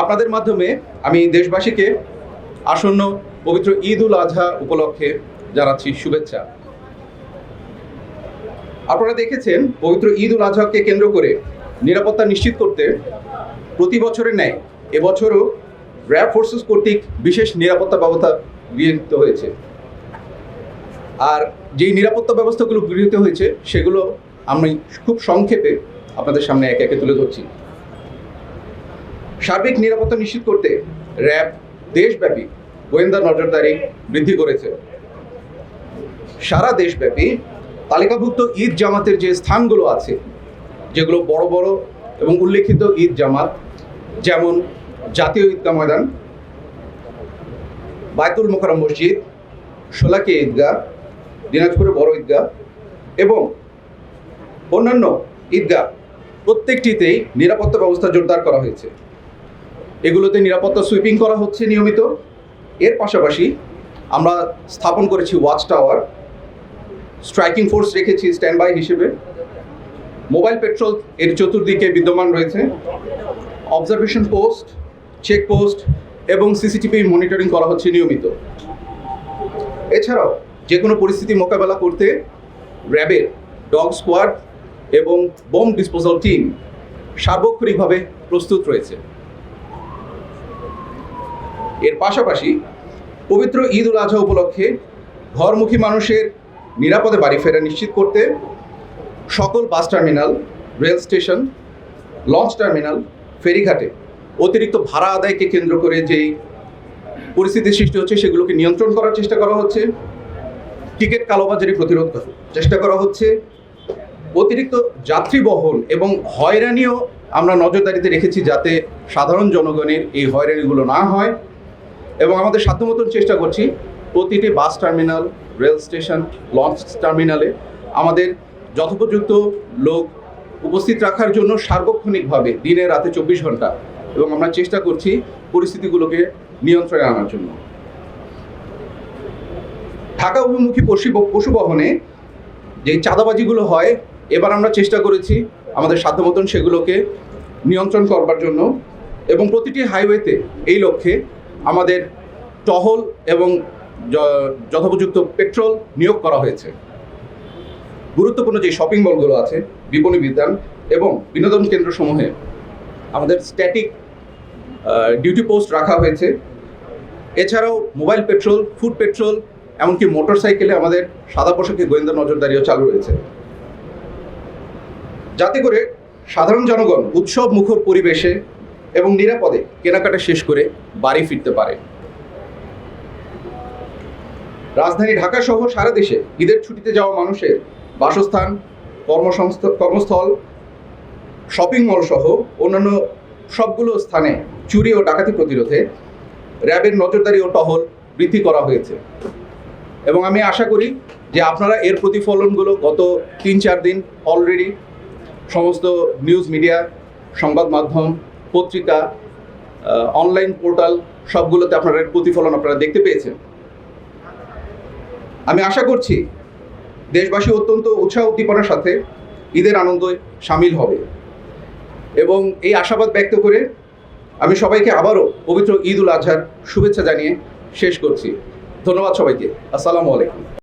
আপনাদের মাধ্যমে আমি দেশবাসীকে আসন্ন পবিত্র ঈদ উল আজহা উপলক্ষে জানাচ্ছি শুভেচ্ছা। আপনারা দেখেছেন, পবিত্র ঈদ উল আজহাকে কেন্দ্র করে নিরাপত্তা নিশ্চিত করতে প্রতি বছরের ন্যায় এবছরও র্যাব ফোর্সেস কর্তৃক বিশেষ নিরাপত্তা ব্যবস্থা গৃহীত হয়েছে। আর যেই নিরাপত্তা ব্যবস্থাগুলো গৃহীত হয়েছে, সেগুলো আমি খুব সংক্ষেপে আপনাদের সামনে একে একে তুলে ধরছি। সার্বিক নিরাপত্তা নিশ্চিত করতে র্যাব দেশব্যাপী গোয়েন্দা নজরদারি বৃদ্ধি করেছে। সারা দেশব্যাপী তালিকাভুক্ত ঈদ জামাতের যে স্থানগুলো আছে, যেগুলো বড় বড় এবং উল্লেখিত ঈদ জামাত, যেমন জাতীয় ঈদগাহ ময়দান, বায়তুল মোকারম মসজিদ সোলাকি ঈদগাহ দিনাজপুরে বড় ঈদগাহ এবং অন্যান্য ঈদগাহ প্রত্যেকটিতেই নিরাপত্তা ব্যবস্থা জোরদার করা হয়েছে। এগুলোতে নিরাপত্তা সুইপিং করা হচ্ছে নিয়মিত। এর পাশাপাশি আমরা স্থাপন করেছি ওয়াচ টাওয়ার স্ট্রাইকিং ফোর্স রেখেছি স্ট্যান্ড বাই হিসেবে। মোবাইল পেট্রোল এর চতুর্দিকে বিদ্যমান রয়েছে। অবজারভেশন পোস্ট চেক পোস্ট এবং সিসিটিভি মনিটরিং করা হচ্ছে নিয়মিত। এছাড়াও যে কোনো পরিস্থিতি মোকাবেলা করতে র্যাবের ডগ স্কোয়াড এবং বোম ডিসপোজাল টিম সার্বক্ষণিকভাবে প্রস্তুত রয়েছে। এর পাশাপাশি পবিত্র ঈদ উল আজহা উপলক্ষে ঘরমুখী মানুষের নিরাপদে বাড়ি ফেরা নিশ্চিত করতে সকল bus terminal, rail station, launch terminal, ফেরিঘাটে অতিরিক্ত ভাড়া আদায়কে কেন্দ্র করে যেই পরিস্থিতি সৃষ্টি হচ্ছে সেগুলোকে নিয়ন্ত্রণ করার চেষ্টা করা হচ্ছে। টিকিট কালোবাজারি প্রতিরোধ করার চেষ্টা করা হচ্ছে। অতিরিক্ত যাত্রী বহন এবং হয়রানিও আমরা নজরদারিতে রেখেছি যাতে সাধারণ জনগণের এই হয়রানিগুলো না হয়। এবং আমাদের সাধ্যমতন চেষ্টা করছি প্রতিটি bus terminal, rail station, launch টার্মিনালে আমাদের যথোপযুক্ত লোক উপস্থিত রাখার জন্য সার্বক্ষণিকভাবে দিনে রাতে চব্বিশ ঘণ্টা এবং আমরা চেষ্টা করছি পরিস্থিতিগুলোকে নিয়ন্ত্রণে আনার জন্য। ঢাকা অভিমুখী পশু পশু বহনে যে চাঁদাবাজিগুলো হয়, এবার আমরা চেষ্টা করেছি আমাদের সাধ্যমতন সেগুলোকে নিয়ন্ত্রণ করবার জন্য এবং প্রতিটি হাইওয়েতে এই লক্ষ্যে আমাদের টহল এবং যথোপযুক্ত পেট্রোল নিয়োগ করা হয়েছে। গুরুত্বপূর্ণ যে শপিং মলগুলো আছে, বিপণী বিদ্যান এবং বিনোদন কেন্দ্রসমূহে আমাদের স্ট্যাটিক ডিউটি পোস্ট রাখা হয়েছে। এছাড়াও মোবাইল পেট্রোল ফুড পেট্রোল এমনকি মোটর সাইকেলে আমাদের সাদা পোশাকে গোয়েন্দা নজরদারিও চালু রয়েছে। যাতে করে সাধারণ জনগণ উৎসব মুখর পরিবেশে এবং নিরাপদে কেনাকাটা শেষ করে বাড়ি ফিরতে পারে। রাজধানী ঢাকা সহ সারা দেশে ঈদের ছুটিতে যাওয়া মানুষের বাসস্থান কর্মস্থল, শপিং মল সহ অন্যান্য সবগুলো স্থানে চুরি ও ডাকাতি প্রতিরোধে র্যাবের নজরদারি ও টহল বৃদ্ধি করা হয়েছে। এবং আমি আশা করি যে আপনারা এর প্রতিফলনগুলো গত তিন চার দিন অলরেডি সমস্ত নিউজ মিডিয়া সংবাদ মাধ্যম পত্রিকা অনলাইন পোর্টাল সবগুলোতে আপনারা প্রতিফলন আপনারা দেখতে পেয়েছেন। আমি আশা করছি দেশবাসী অত্যন্ত উৎসাহ উদ্দীপনার সাথে ঈদের আনন্দে সামিল হবে এবং এই আশাবাদ ব্যক্ত করে আমি সবাইকে আবারও পবিত্র ঈদ উল আজহার শুভেচ্ছা জানিয়ে শেষ করছি। ধন্যবাদ সবাইকে। আসসালামু আলাইকুম।